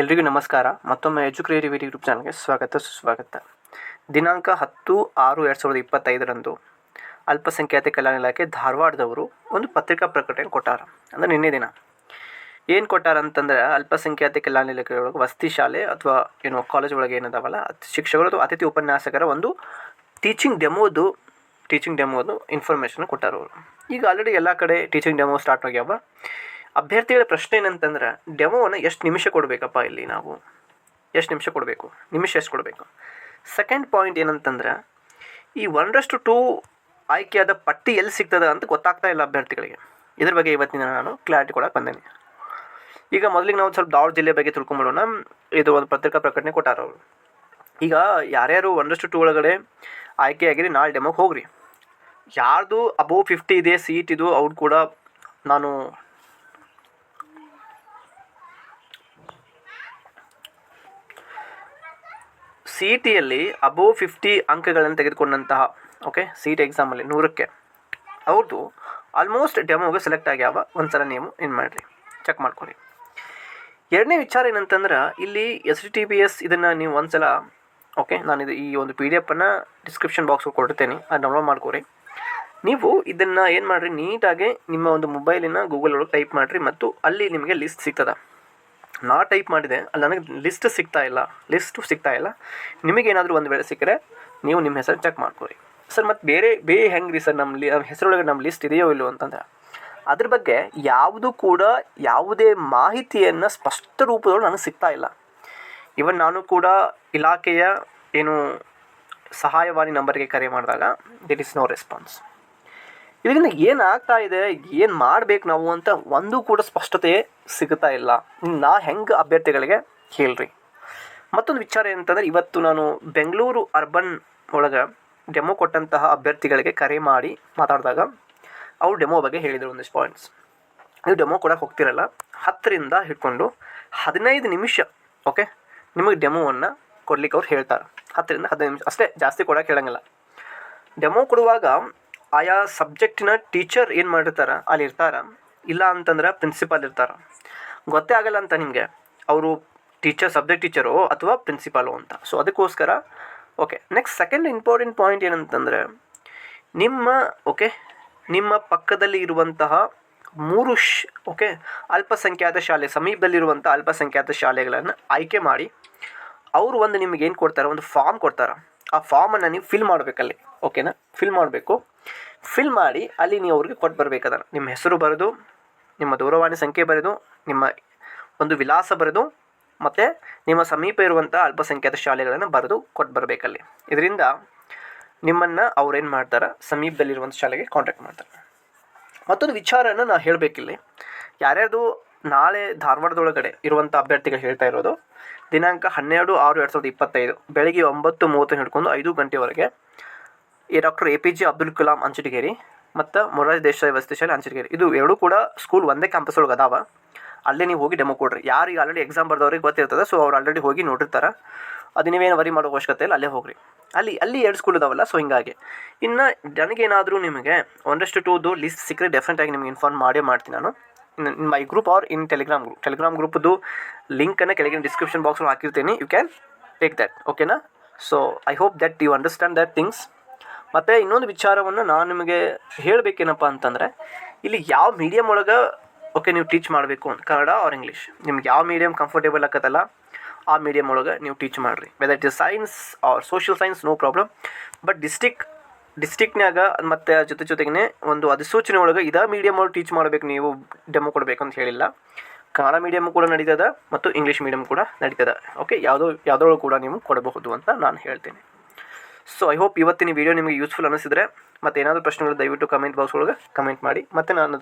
ಎಲ್ರಿಗೂ ನಮಸ್ಕಾರ. ಮತ್ತೊಮ್ಮೆ ಎಜುಕ್ರೇಟಿವಿಟಿ ಗ್ರೂಪ್ ಚಾನಲ್ಗೆ ಸ್ವಾಗತ, ಸುಸ್ವಾಗತ. ದಿನಾಂಕ ಹತ್ತು ಆರು ಎರಡು ಸಾವಿರದ ಇಪ್ಪತ್ತೈದರಂದು ಅಲ್ಪಸಂಖ್ಯಾತ ಕಲ್ಯಾಣ ಇಲಾಖೆ ಧಾರವಾಡದವರು ಒಂದು ಪತ್ರಿಕಾ ಪ್ರಕಟಣೆ ಕೊಟ್ಟಾರ. ಅಂದರೆ ನಿನ್ನೆ ದಿನ. ಏನು ಕೊಟ್ಟಾರ ಅಂತಂದ್ರೆ ಅಲ್ಪಸಂಖ್ಯಾತ ಕಲ್ಯಾಣ ಇಲಾಖೆ ಒಳಗೆ ವಸತಿ ಶಾಲೆ ಅಥವಾ ಏನು ಕಾಲೇಜ್ ಒಳಗೆ ಏನದಾವಲ್ಲ, ಶಿಕ್ಷಕರು ಅಥವಾ ಅತಿಥಿ ಉಪನ್ಯಾಸಕರ ಒಂದು ಟೀಚಿಂಗ್ ಡೆಮೋದು ಟೀಚಿಂಗ್ ಡೆಮೋದು ಇನ್ಫಾರ್ಮೇಷನ್ ಕೊಟ್ಟಾರ ಅವರು. ಈಗ ಆಲ್ರೆಡಿ ಎಲ್ಲ ಕಡೆ ಟೀಚಿಂಗ್ ಡೆಮೋ ಸ್ಟಾರ್ಟ್ ಆಗ್ಯಾವ. ಅಭ್ಯರ್ಥಿಗಳ ಪ್ರಶ್ನೆ ಏನಂತಂದ್ರೆ ಡೆಮೋವನ್ನು ಎಷ್ಟು ನಿಮಿಷ ಕೊಡಬೇಕಪ್ಪ ಇಲ್ಲಿ ನಾವು? ಎಷ್ಟು ನಿಮಿಷ ಕೊಡಬೇಕು? ನಿಮಿಷ ಎಷ್ಟು ಕೊಡಬೇಕು? ಸೆಕೆಂಡ್ ಪಾಯಿಂಟ್ ಏನಂತಂದ್ರೆ, ಈ ಒಂದರಷ್ಟು ಟೂ ಆಯ್ಕೆಯಾದ ಪಟ್ಟಿ ಎಲ್ಲಿ ಸಿಗ್ತದೆ ಅಂತ ಗೊತ್ತಾಗ್ತಾ ಇಲ್ಲ ಅಭ್ಯರ್ಥಿಗಳಿಗೆ. ಇದ್ರ ಬಗ್ಗೆ ಇವತ್ತಿನ ನಾನು ಕ್ಲಾರಿಟಿ ಕೊಡಕ್ಕೆ ಬಂದೇನೆ. ಈಗ ಮೊದಲಿಗೆ ನಾವು ಸ್ವಲ್ಪ ದಾವಣ ಜಿಲ್ಲೆ ಬಗ್ಗೆ ತಿಳ್ಕೊಂಬಿಡೋಣ. ಇದು ಒಂದು ಪತ್ರಿಕಾ ಪ್ರಕಟಣೆ ಕೊಟ್ಟಾರ ಅವರು. ಈಗ ಯಾರ್ಯಾರು ಒಂದಷ್ಟು ಟೂ ಒಳಗಡೆ ಆಯ್ಕೆಯಾಗಿರಿ, ನಾಳೆ ಡೆಮೋಗೆ ಹೋಗ್ರಿ. ಯಾರ್ದು ಅಬೋವ್ ಫಿಫ್ಟಿ ಇದೆ ಸೀಟ್ ಇದು, ಅವ್ರು ಕೂಡ ನಾನು ಸಿ ಟಿಯಲ್ಲಿ ಅಬೋವ್ ಫಿಫ್ಟಿ ಅಂಕಗಳನ್ನು ತೆಗೆದುಕೊಂಡಂತಹ ಓಕೆ ಸಿ ಟಿ ಎಕ್ಸಾಮಲ್ಲಿ ನೂರಕ್ಕೆ. ಅವ್ರದ್ದು ಆಲ್ಮೋಸ್ಟ್ ಡೆಮೋಗೆ ಸೆಲೆಕ್ಟ್ ಆಗ್ಯಾವ. ಒಂದು ಸಲ ನೀವು ಏನು ಮಾಡಿರಿ. ಚೆಕ್ ಮಾಡ್ಕೊಳ್ಳಿ ಎರಡನೇ ವಿಚಾರ ಏನಂತಂದ್ರೆ, ಇಲ್ಲಿ ಎಸ್ ಟಿ ಬಿ ಎಸ್ ಇದನ್ನು ನೀವು ಒಂದು ಸಲ ಓಕೆ ನಾನು ಇದು ಈ ಒಂದು ಪಿ ಡಿ ಎಫನ್ನು ಡಿಸ್ಕ್ರಿಪ್ಷನ್ ಬಾಕ್ಸ್ ಕೊಡ್ತೇನೆ. ಅದು ಡೌನ್ಲೋಡ್ ಮಾಡ್ಕೊರಿ ನೀವು ಇದನ್ನು ಏನು ಮಾಡಿರಿ, ನೀಟಾಗಿ ನಿಮ್ಮ ಒಂದು ಮೊಬೈಲಿನ ಗೂಗಲ್ ಒಳಗೆ ಟೈಪ್ ಮಾಡಿರಿ ಮತ್ತು ಅಲ್ಲಿ ನಿಮಗೆ ಲಿಸ್ಟ್ ಸಿಗ್ತದೆ. ನಾ ಟೈಪ್ ಮಾಡಿದೆ, ಅಲ್ಲಿ ನನಗೆ ಲಿಸ್ಟ್ ಸಿಗ್ತಾ ಇಲ್ಲ ಲಿಸ್ಟು ಸಿಗ್ತಾ ಇಲ್ಲ. ನಿಮಗೇನಾದರೂ ಒಂದು ವೇಳೆ ಸಿಕ್ಕರೆ ನೀವು ನಿಮ್ಮ ಹೆಸರು ಚೆಕ್ ಮಾಡ್ಕೊಳ್ಳಿ. ಸರ್, ಮತ್ತು ಬೇರೆ ಬೇರೆ ಹೆಂಗೆ ರೀ ಸರ್ ನಮ್ಮ ಲಿ ಹೆಸರೊಳಗೆ ನಮ್ಮ ಲಿಸ್ಟ್ ಇದೆಯೋ ಇಲ್ಲೋ ಅಂತಂದ್ರೆ, ಅದ್ರ ಬಗ್ಗೆ ಯಾವುದು ಕೂಡ ಯಾವುದೇ ಮಾಹಿತಿಯನ್ನು ಸ್ಪಷ್ಟ ರೂಪದೊಳಗೆ ನನಗೆ ಸಿಗ್ತಾ ಇಲ್ಲ. ಇವನ್ ನಾನು ಕೂಡ ಇಲಾಖೆಯ ಏನು ಸಹಾಯವಾಣಿ ನಂಬರ್ಗೆ ಕರೆ ಮಾಡಿದಾಗ ದಿಟ್ ಇಸ್ ನೋ ರೆಸ್ಪಾನ್ಸ್ ಇದರಿಂದ ಏನಾಗ್ತಾ ಇದೆ, ಏನು ಮಾಡ್ಬೇಕು ನಾವು ಅಂತ ಒಂದು ಕೂಡ ಸ್ಪಷ್ಟತೆ ಸಿಗುತ್ತಾ ಇಲ್ಲ. ನಾ ಹೆಂಗೆ ಅಭ್ಯರ್ಥಿಗಳಿಗೆ ಹೇಳ್ರಿ? ಮತ್ತೊಂದು ವಿಚಾರ ಏನಂತಂದ್ರೆ, ಇವತ್ತು ನಾನು ಬೆಂಗಳೂರು ಅರ್ಬನ್ ಒಳಗೆ ಡೆಮೋ ಕೊಟ್ಟಂತಹ ಅಭ್ಯರ್ಥಿಗಳಿಗೆ ಕರೆ ಮಾಡಿ ಮಾತಾಡಿದಾಗ ಅವ್ರು ಡೆಮೋ ಬಗ್ಗೆ ಹೇಳಿದರು ಒಂದಿಷ್ಟು ಪಾಯಿಂಟ್ಸ್ ನೀವು ಡೆಮೋ ಕೊಡೋಕೆ ಹೋಗ್ತಿರಲ್ಲ, ಹತ್ತರಿಂದ ಹಿಡ್ಕೊಂಡು ಹದಿನೈದು ನಿಮಿಷ ಓಕೆ ನಿಮಗೆ ಡೆಮೋವನ್ನು ಕೊಡ್ಲಿಕ್ಕೆ ಅವ್ರು ಹೇಳ್ತಾರೆ. ಹತ್ತರಿಂದ ಹದಿನೈದು ನಿಮಿಷ, ಅಷ್ಟೇ ಜಾಸ್ತಿ ಕೊಡೋಕೆ ಹೇಳೋಂಗಿಲ್ಲ ಡೆಮೋ ಕೊಡುವಾಗ ಆಯಾ ಸಬ್ಜೆಕ್ಟಿನ ಟೀಚರ್ ಏನು ಮಾಡಿರ್ತಾರೆ ಅಲ್ಲಿ ಇರ್ತಾರ ಇಲ್ಲ ಅಂತಂದ್ರೆ ಪ್ರಿನ್ಸಿಪಾಲ್ ಇರ್ತಾರೆ. ಗೊತ್ತೇ ಆಗಲ್ಲ ಅಂತ ನಿಮಗೆ. ಅವರು ಟೀಚರ್ ಸಬ್ಜೆಕ್ಟ್ ಟೀಚರು ಅಥವಾ ಪ್ರಿನ್ಸಿಪಾಲು ಅಂತ. ಸೊ ಅದಕ್ಕೋಸ್ಕರ okay next second important point ಏನಂತಂದರೆ, ನಿಮ್ಮ ಓಕೆ ನಿಮ್ಮ ಪಕ್ಕದಲ್ಲಿ ಇರುವಂತಹ ಮೂರು ಶ್ ಓಕೆ ಅಲ್ಪಸಂಖ್ಯಾತ ಶಾಲೆ ಸಮೀಪದಲ್ಲಿರುವಂಥ ಅಲ್ಪಸಂಖ್ಯಾತ ಶಾಲೆಗಳನ್ನು ಆಯ್ಕೆ ಮಾಡಿ, ಅವರು ಒಂದು ನಿಮಗೆ ಏನು ಕೊಡ್ತಾರೆ, ಒಂದು ಫಾರ್ಮ್ ಕೊಡ್ತಾರೆ. ಆ ಫಾರ್ಮನ್ನು ನೀವು ಫಿಲ್ ಮಾಡಬೇಕಲ್ಲಿ ಓಕೆನಾ ಫಿಲ್ ಮಾಡಬೇಕು. ಫಿಲ್ ಮಾಡಿ ಅಲ್ಲಿ ನೀವು ಅವ್ರಿಗೆ ಕೊಟ್ಟು ಬರಬೇಕದ. ನಿಮ್ಮ ಹೆಸರು ಬರೆದು, ನಿಮ್ಮ ದೂರವಾಣಿ ಸಂಖ್ಯೆ ಬರೆದು, ನಿಮ್ಮ ಒಂದು ವಿಳಾಸ ಬರೆದು, ಮತ್ತು ನಿಮ್ಮ ಸಮೀಪ ಇರುವಂಥ ಅಲ್ಪಸಂಖ್ಯಾತ ಶಾಲೆಗಳನ್ನು ಬರೆದು ಕೊಟ್ಟು ಬರಬೇಕಲ್ಲಿ. ಇದರಿಂದ ನಿಮ್ಮನ್ನು ಅವ್ರೇನು ಮಾಡ್ತಾರೆ? ಸಮೀಪದಲ್ಲಿರುವಂಥ ಶಾಲೆಗೆ ಕಾಂಟ್ಯಾಕ್ಟ್ ಮಾಡ್ತಾರೆ. ಮತ್ತೊಂದು ವಿಚಾರನ ನಾನು ಹೇಳಬೇಕಿಲ್ಲಿ. ಯಾರ್ಯಾರ್ದು ನಾಳೆ ಧಾರವಾಡದೊಳಗಡೆ ಇರುವಂಥ ಅಭ್ಯರ್ಥಿಗಳು ಹೇಳ್ತಾ ಇರೋದು, ದಿನಾಂಕ ಹನ್ನೆರಡು ಆರು ಎರಡು ಸಾವಿರದ ಇಪ್ಪತ್ತೈದು, ಬೆಳಗ್ಗೆ ಒಂಬತ್ತು ಮೂವತ್ತನ್ನು ಹಿಡ್ಕೊಂಡು ಐದು ಗಂಟೆವರೆಗೆ ಈ doctor A P J Abdul Kalam Anchatageri ಮತ್ತು ಮೊರಾರ್ಜಿ ದೇಸಾಯಿ ವಸತಿ ಶಾಲೆ ಅಂಚಟಗೇರಿ ಇದು ಎರಡೂ ಕೂಡ ಸ್ಕೂಲ್ ಒಂದೇ ಕ್ಯಾಂಪಸ್ ಒಳಗೆ ಅದಾವ. ಅಲ್ಲೇ ನೀವು ಹೋಗಿ ಡೆಮೋ ಕೊಡ್ರಿ. ಯಾರು ಈಗ ಆಲ್ರೆಡಿ ಎಕ್ಸಾಮ್ ಬರ್ದವ್ರಿಗೆ ಗೊತ್ತಿರ್ತದೆ ಸೊ ಅವ್ರು ಆಲ್ರೆಡಿ ಹೋಗಿ ನೋಡಿರ್ತಾರೆ. ಅದು ನೀವೇನು ವರಿ ಮಾಡೋ ಅವಶ್ಯಕತೆ ಇಲ್ಲ, ಅಲ್ಲೇ ಹೋಗ್ರಿ. ಅಲ್ಲಿ ಅಲ್ಲಿ ಎರಡು ಸ್ಕೂಲ್ ಇದಾವಲ್ಲ ಸೊ ಹಿಂಗಾಗಿ. ಇನ್ನು ನನಗೇನಾದರೂ ನಿಮಗೆ ಒಂದಷ್ಟು ಟೂದು ಲಿಸ್ಟ್ ಸಿಕ್ಕರೆ ಡೆಫಿನೆಟಾಗಿ ನಿಮ್ಗೆ ಇನ್ಫಾರ್ಮ್ ಮಾಡೇ ಮಾಡ್ತೀನಿ ನಾನು. In my group or in Telegram group Telegram group ಲಿಂಕನ್ನು ಕೆಳಗಿನ ಡಿಸ್ಕ್ರಿಪ್ಷನ್ ಬಾಕ್ಸಲ್ಲಿ ಹಾಕಿರ್ತೀನಿ. ಯು ಕ್ಯಾನ್ ಟೇಕ್ ದ್ಯಾಟ್ ಓಕೆನಾ so I hope that you understand that things ಮತ್ತು ಇನ್ನೊಂದು ವಿಚಾರವನ್ನು ನಾನು ನಿಮಗೆ ಹೇಳಬೇಕೇನಪ್ಪ ಅಂತಂದರೆ, ಇಲ್ಲಿ ಯಾವ ಮೀಡಿಯಮ್ ಒಳಗೆ ಓಕೆ ನೀವು ಟೀಚ್ ಮಾಡಬೇಕು ಅಂತ. ಕನ್ನಡ ಆರ್ ಇಂಗ್ಲೀಷ್ ನಿಮ್ಗೆ ಯಾವ ಮೀಡಿಯಮ್ ಕಂಫರ್ಟೇಬಲ್ ಆಗತ್ತಲ್ಲ ಆ ಮೀಡಿಯಮ್ ಒಳಗೆ ನೀವು ಟೀಚ್ ಮಾಡಿರಿ. Whether it is science or social science no problem but district ಡಿಸ್ಟಿಕ್ನ್ಯಾಗ ಮತ್ತು ಜೊತೆ ಜೊತೆಗೇ ಒಂದು ಅಧಿಸೂಚನೆ ಒಳಗೆ ಇದೇ ಮೀಡಿಯಮ್ ಒಳಗೆ ಟೀಚ್ ಮಾಡಬೇಕು ನೀವು ಡೆಮೋ ಕೊಡಬೇಕು ಅಂತ ಹೇಳಿಲ್ಲ. ಕನ್ನಡ ಮೀಡಿಯಮ್ ಕೂಡ ನಡೀತದೆ ಮತ್ತು ಇಂಗ್ಲೀಷ್ ಮೀಡಿಯಮ್ ಕೂಡ ನಡೀತದೆ. ಓಕೆ ಯಾವುದೋ ಯಾವುದ್ರೊಳಗೆ ಕೂಡ ನೀವು ಕೊಡಬಹುದು ಅಂತ ನಾನು ಹೇಳ್ತೀನಿ. ಸೊ ಐ ಹೋಪ್ ಇವತ್ತಿನ ವಿಡಿಯೋ ನಿಮಗೆ ಯೂಸ್ಫುಲ್ ಅನಿಸಿದ್ರೆ ಮತ್ತೆ ಏನಾದರೂ ಪ್ರಶ್ನೆಗಳು ದಯವಿಟ್ಟು ಕಮೆಂಟ್ ಬಾಕ್ಸ್ ಒಳಗೆ ಕಮೆಂಟ್ ಮಾಡಿ. ಮತ್ತೆ ನಾನು